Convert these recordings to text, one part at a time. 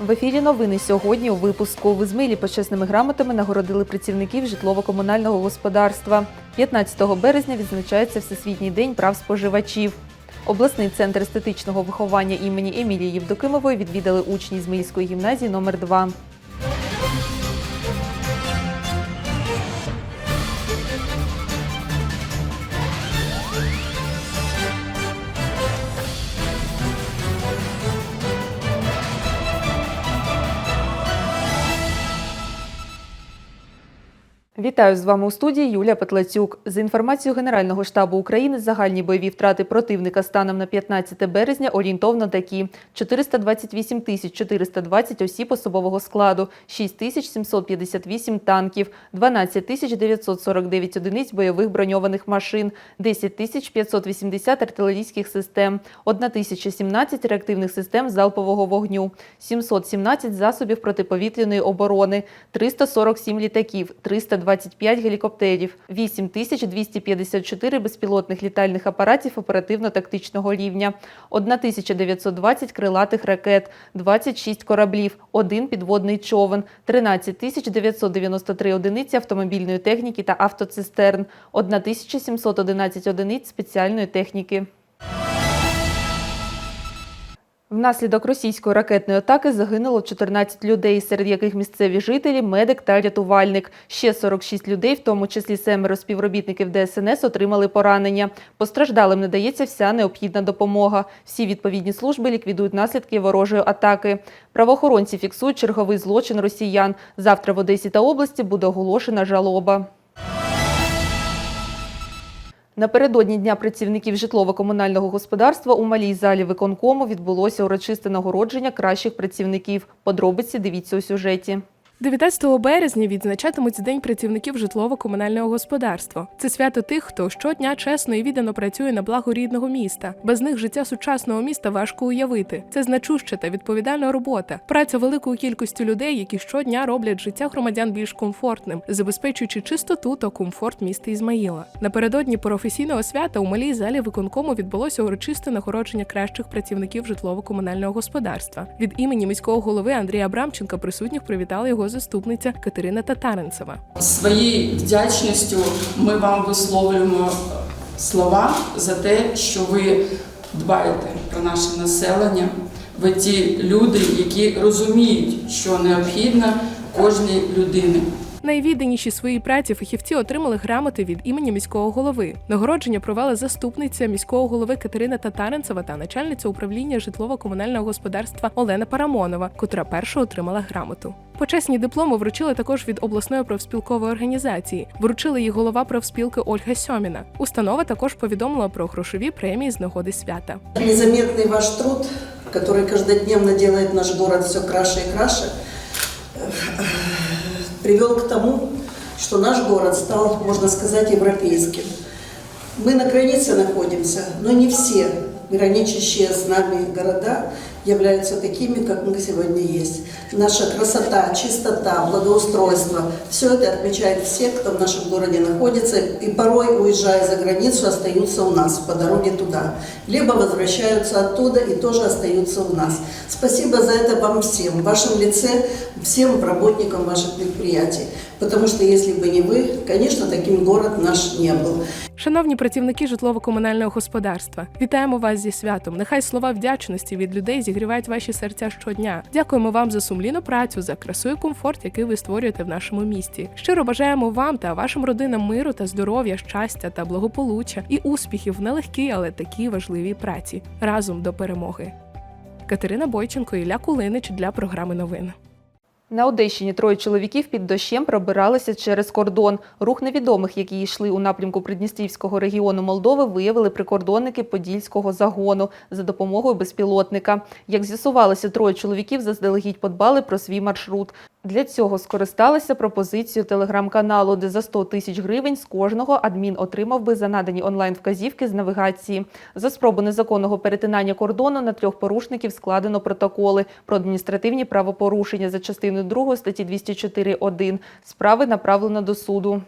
В ефірі новини сьогодні у випуску в Ізмилі почесними грамотами нагородили працівників житлово-комунального господарства. 15 березня відзначається Всесвітній день прав споживачів. Обласний центр естетичного виховання імені Емілії Євдокимової відвідали учні Ізмаїльської гімназії номер 2 Вітаю з вами у студії Юлія Петлацюк. За інформацією Генерального штабу України, загальні бойові втрати противника станом на 15 березня орієнтовно такі: 428 тисяч 420 осіб особового складу, 6 тисяч 758 танків, 12 тисяч 949 одиниць бойових броньованих машин, 10 тисяч 580 артилерійських систем, 1 тисяча 17 реактивних систем залпового вогню, 717 засобів протиповітряної оборони, 347 літаків, 325 гелікоптерів, 8254 безпілотних літальних апаратів оперативно-тактичного рівня, 1920 крилатих ракет, 26 кораблів, 1 підводний човен, 13 993 одиниці автомобільної техніки та автоцистерн, 1711 одиниць спеціальної техніки. Внаслідок російської ракетної атаки загинуло 14 людей, серед яких місцеві жителі, медик та рятувальник. Ще 46 людей, в тому числі семеро співробітників ДСНС, отримали поранення. Постраждалим не дається вся необхідна допомога. Всі відповідні служби ліквідують наслідки ворожої атаки. Правоохоронці фіксують черговий злочин росіян. Завтра в Одесі та області буде оголошена жалоба. Напередодні Дня працівників житлово-комунального господарства у малій залі виконкому відбулося урочисте нагородження кращих працівників. Подробиці дивіться у сюжеті. 19 березня відзначатимуть День працівників житлово-комунального господарства. Це свято тих, хто щодня чесно і віддано працює на благо рідного міста. Без них життя сучасного міста важко уявити. Це значуща та відповідальна робота, праця великою кількістю людей, які щодня роблять життя громадян більш комфортним, забезпечуючи чистоту та комфорт міста Ізмаїла. Напередодні професійного свята у малій залі виконкому відбулося урочисте нагородження кращих працівників житлово-комунального господарства. Від імені міського голови Андрія Абрамченка присутніх привітала його заступниця Катерина Татаринцева. Своєю вдячністю ми вам висловлюємо слова за те, що ви дбаєте про наше населення. Ви ті люди, які розуміють, що необхідно кожній людині. Найвідданіші своїй праці фахівці отримали грамоти від імені міського голови. Нагородження провела заступниця міського голови Катерина Татаринцева та начальниця управління житлово-комунального господарства Олена Парамонова, котра перша отримала грамоту. Почесні дипломи вручили також від обласної профспілкової організації. Вручила їх голова профспілки Ольга Сьоміна. Установа також повідомила про грошові премії з нагоди свята. Незаметный ваш труд, который каждодневно делает наш город все краше и краше, привел к тому, что наш город стал, можно сказать, европейским. Мы на границе находимся, но не все граничащие с нами города являются такими, как мы сегодня есть. Наша красота, чистота, благоустройство – все это отмечает все, кто в нашем городе находится, и порой, уезжая за границу, остаются у нас по дороге туда. Либо возвращаются оттуда и тоже остаются у нас. Спасибо за это вам всем, в вашем лице, всем работникам ваших предприятий. Потому что если бы не вы, конечно, таким город наш не был. Шановні працівники житлово-комунального господарства, вітаємо вас зі святом. Нехай слова вдячності від людей зігрівають ваші серця щодня. Дякуємо вам за сумлінну працю, за красу і комфорт, який ви створюєте в нашому місті. Щиро бажаємо вам та вашим родинам миру та здоров'я, щастя та благополуччя і успіхів в нелегкій, але такій важливій праці. Разом до перемоги. Катерина Бойченко Ілля Кулинич для програми новин. На Одещині троє чоловіків під дощем пробиралися через кордон. Рух невідомих, які йшли у напрямку Придністрівського регіону Молдови, виявили прикордонники Подільського загону за допомогою безпілотника. Як з'ясувалося, троє чоловіків заздалегідь подбали про свій маршрут. Для цього скористалися пропозицією телеграм-каналу, де за 100 тисяч гривень з кожного адмін отримав би за надані онлайн-вказівки з навігації. За спробу незаконного перетинання кордону на трьох порушників складено протоколи про адміністративні правопорушення за частиною 2 статті 204.1. Справи направлено до суду.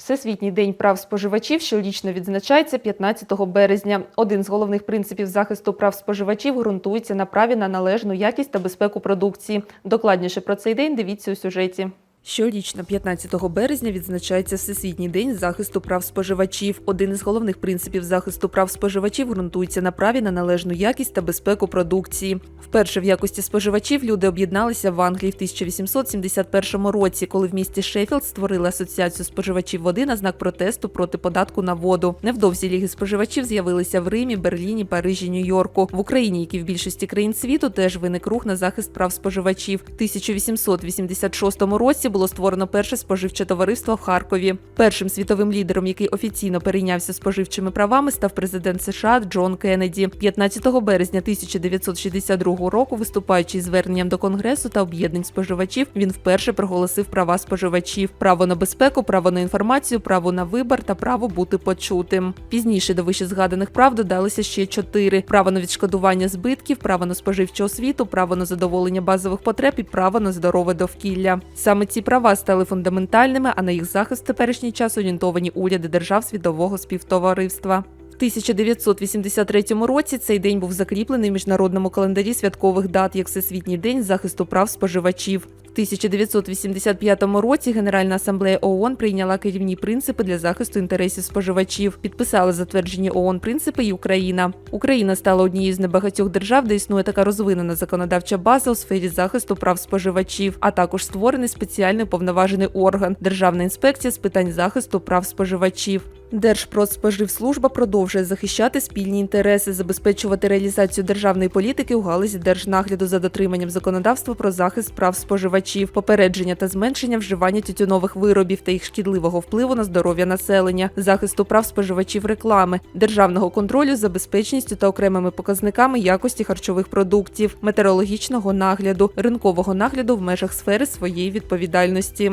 Всесвітній день прав споживачів щорічно відзначається 15 березня. Один з головних принципів захисту прав споживачів ґрунтується на праві на належну якість та безпеку продукції. Докладніше про цей день дивіться у сюжеті. Щорічно 15 березня відзначається Всесвітній день захисту прав споживачів. Один із головних принципів захисту прав споживачів ґрунтується на праві на належну якість та безпеку продукції. Вперше в якості споживачів люди об'єдналися в Англії в 1871 році, коли в місті Шеффілд створили асоціацію споживачів води на знак протесту проти податку на воду. Невдовзі ліги споживачів з'явилися в Римі, Берліні, Парижі, Нью-Йорку. В Україні, як і в більшості країн світу, теж виник рух на захист прав споживачів. В 1886 році було створено перше споживче товариство в Харкові. Першим світовим лідером, який офіційно перейнявся споживчими правами, став президент США Джон Кеннеді. 15 березня 1962 року, виступаючи із зверненням до конгресу та об'єднань споживачів, він вперше проголосив права споживачів: право на безпеку, право на інформацію, право на вибір та право бути почутим. Пізніше до вище згаданих прав додалися ще чотири: право на відшкодування збитків, право на споживчу освіту, право на задоволення базових потреб і право на здорове довкілля. Саме ці права стали фундаментальними, а на їх захист в теперішній час орієнтовані уряди держав світового співтовариства. В 1983 році цей день був закріплений в міжнародному календарі святкових дат як Всесвітній день захисту прав споживачів. В 1985 році Генеральна асамблея ООН прийняла керівні принципи для захисту інтересів споживачів. Підписала затверджені ООН принципи і Україна. Україна стала однією з небагатьох держав, де існує така розвинена законодавча база у сфері захисту прав споживачів, а також створений спеціальний уповноважений орган Державна інспекція з питань захисту прав споживачів. Держпродспоживслужба продовжує захищати спільні інтереси, забезпечувати реалізацію державної політики у галузі держнагляду за дотриманням законодавства про захист прав споживачів, попередження та зменшення вживання тютюнових виробів та їх шкідливого впливу на здоров'я населення, захисту прав споживачів реклами, державного контролю за безпечністю та окремими показниками якості харчових продуктів, метеорологічного нагляду, ринкового нагляду в межах сфери своєї відповідальності.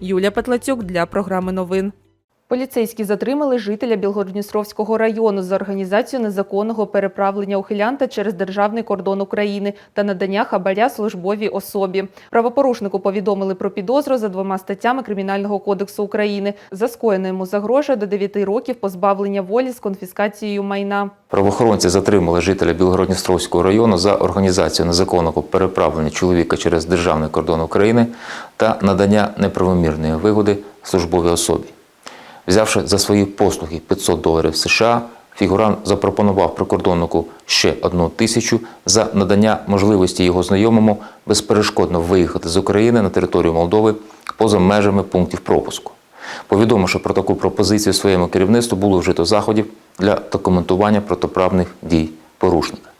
Юля Петлацюк для програми новин. Поліцейські затримали жителя Білгородністровського району за організацію незаконного переправлення ухилянта через державний кордон України та надання хабаря службовій особі. Правопорушнику повідомили про підозру за двома статтями Кримінального кодексу України. За скоєне йому загрожує до 9 років позбавлення волі з конфіскацією майна. Правоохоронці затримали жителя Білгородністровського району за організацію незаконного переправлення чоловіка через державний кордон України та надання неправомірної вигоди службовій особі. Взявши за свої послуги 500 доларів США, фігурант запропонував прикордоннику ще одну тисячу за надання можливості його знайомому безперешкодно виїхати з України на територію Молдови поза межами пунктів пропуску. Повідомивши про таку пропозицію своєму керівництву, було вжито заходів для документування протиправних дій порушника.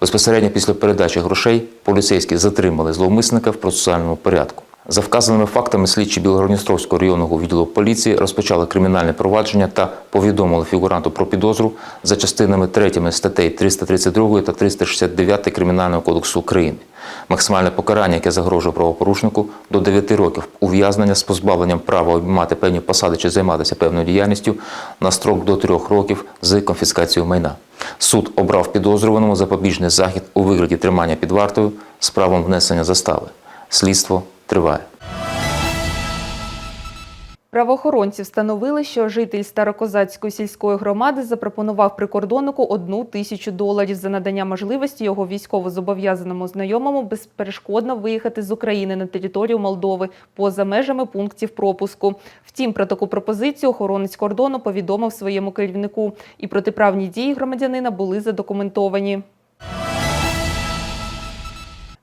Безпосередньо після передачі грошей поліцейські затримали зловмисника в процесуальному порядку. За вказаними фактами слідчі Білгородністровського районного відділу поліції розпочали кримінальне провадження та повідомили фігуранту про підозру за частинами 3 статей 332 та 369 Кримінального кодексу України. Максимальне покарання, яке загрожує правопорушнику, до 9 років ув'язнення з позбавленням права обіймати певні посади чи займатися певною діяльністю на строк до 3 років з конфіскацією майна. Суд обрав підозрюваному запобіжний захід у вигляді тримання під вартою з правом внесення застави. Слідство триває. Правоохоронці встановили, що житель Старокозацької сільської громади запропонував прикордоннику одну тисячу доларів за надання можливості його військовозобов'язаному знайомому безперешкодно виїхати з України на територію Молдови поза межами пунктів пропуску. Втім, про таку пропозицію охоронець кордону повідомив своєму керівнику, і протиправні дії громадянина були задокументовані.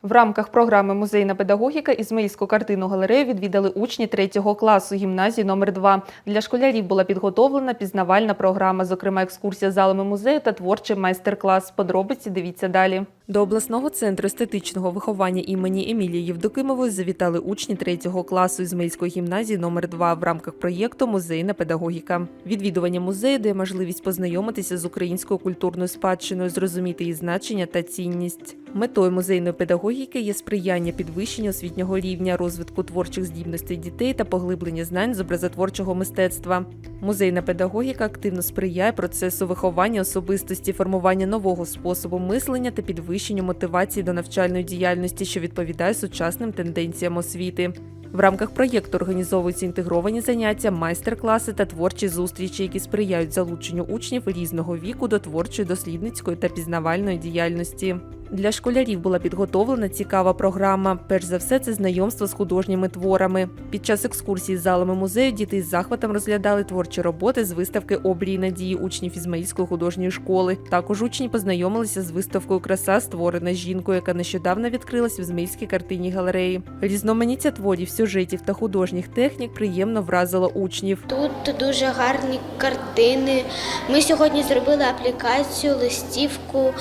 В рамках програми Музейна педагогіка Ізмаїльську картину галерею відвідали учні 3 класу гімназії номер 2 Для школярів була підготовлена пізнавальна програма, зокрема екскурсія залами музею та творчий майстер-клас. Подробиці дивіться далі. До обласного центру естетичного виховання імені Емілії Євдокимової завітали учні 3 класу Ізмаїльської гімназії номер 2 в рамках проєкту Музейна педагогіка. Відвідування музею дає можливість познайомитися з українською культурною спадщиною, зрозуміти її значення та цінність. Метою музейної педагогіки є сприяння підвищенню освітнього рівня, розвитку творчих здібностей дітей та поглиблення знань з образотворчого мистецтва. Музейна педагогіка активно сприяє процесу виховання особистості, формування нового способу мислення та підвищенню мотивації до навчальної діяльності, що відповідає сучасним тенденціям освіти. В рамках проєкту організовуються інтегровані заняття, майстер-класи та творчі зустрічі, які сприяють залученню учнів різного віку до творчої, дослідницької та пізнавальної діяльності. Для школярів була підготовлена цікава програма. Перш за все, це знайомство з художніми творами. Під час екскурсії з залами музею діти з захватом розглядали творчі роботи з виставки обрії надії учнів Ізмаїльської художньої школи. Також учні познайомилися з виставкою Краса, створена жінкою, яка нещодавно відкрилась в Ізмаїльській картинній галереї. Різноманіття творів, сюжетів та художніх технік приємно вразило учнів. Тут дуже гарні картини. Ми сьогодні зробили аплікацію, листівку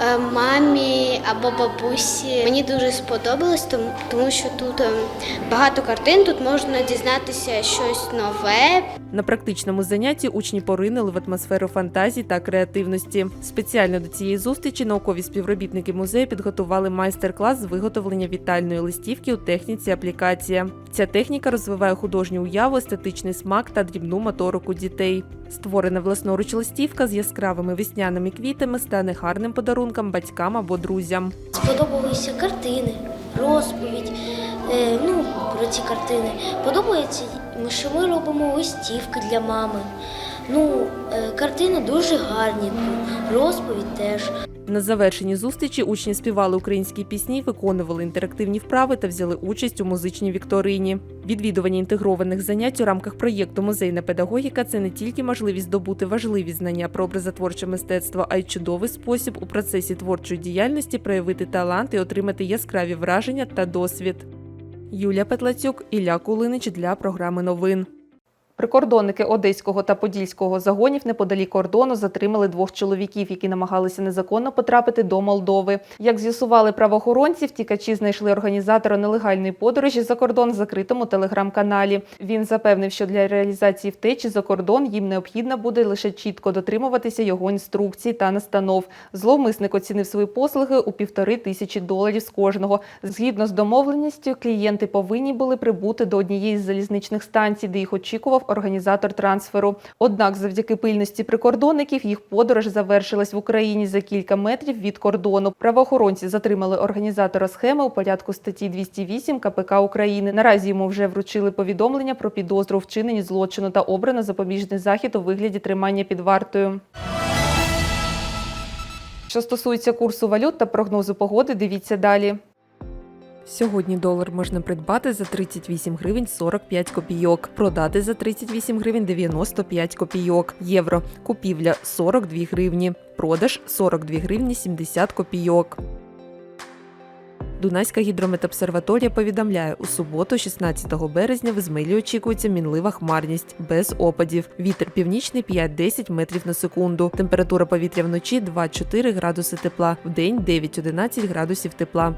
е, або бабусі. Мені дуже сподобалось, тому, що тут е, багато картин, тут можна дізнатися щось нове. На практичному занятті учні поринули в атмосферу фантазії та креативності. Спеціально до цієї зустрічі наукові співробітники музею підготували майстер-клас з виготовлення вітальної листівки у техніці аплікація. Ця техніка розвиває художню уяву, естетичний смак та дрібну моторику дітей. Створена власноруч листівка з яскравими весняними квітами стане гарним подарунком батькам або друзям. Сподобалися картини, розповідь е, ну, про ці картини. Подобається, що ми робимо листівки для мами. Ну, е, картини дуже гарні, розповідь теж. На завершенні зустрічі учні співали українські пісні, виконували інтерактивні вправи та взяли участь у музичній вікторині. Відвідування інтегрованих занять у рамках проєкту Музейна педагогіка це не тільки можливість здобути важливі знання про образотворче мистецтво, а й чудовий спосіб у процесі творчої діяльності проявити талант і отримати яскраві враження та досвід. Юлія Петлацюк, Ілля Кулинич для програми новин. Прикордонники Одеського та Подільського загонів неподалік кордону затримали двох чоловіків, які намагалися незаконно потрапити до Молдови. Як з'ясували правоохоронці, втікачі знайшли організатора нелегальної подорожі за кордон в закритому телеграм-каналі. Він запевнив, що для реалізації втечі за кордон їм необхідно буде лише чітко дотримуватися його інструкцій та настанов. Зловмисник оцінив свої послуги у півтори тисячі доларів з кожного. Згідно з домовленістю, клієнти повинні були прибути до однієї з залізничних станцій, де їх очікував організатор трансферу. Однак, завдяки пильності прикордонників, їх подорож завершилась в Україні за кілька метрів від кордону. Правоохоронці затримали організатора схеми у порядку статті 208 КПК України. Наразі йому вже вручили повідомлення про підозру у вчиненні злочину та обрано запобіжний захід у вигляді тримання під вартою. Що стосується курсу валют та прогнозу погоди, дивіться далі. Сьогодні долар можна придбати за 38 гривень 45 копійок, продати за 38 гривень 95 копійок. Євро. Купівля 42 гривні, продаж 42 гривні 70 копійок. Дунайська гідрометобсерваторія повідомляє, у суботу, 16 березня, в Ізмаїлі очікується мінлива хмарність без опадів. Вітер північний 5-10 метрів на секунду. Температура повітря вночі 2-4 градуси тепла, вдень 9-11 градусів тепла.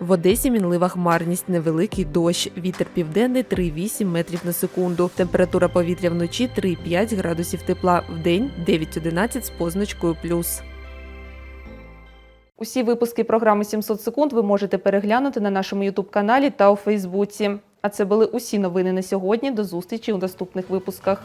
В Одесі мінлива хмарність, невеликий дощ. Вітер південний 3,8 метрів на секунду. Температура повітря вночі 3,5 градусів тепла. Вдень 9,11 з позначкою плюс. Усі випуски програми 700 секунд ви можете переглянути на нашому Ютуб-каналі та у Фейсбуці. А це були усі новини на сьогодні. До зустрічі у наступних випусках.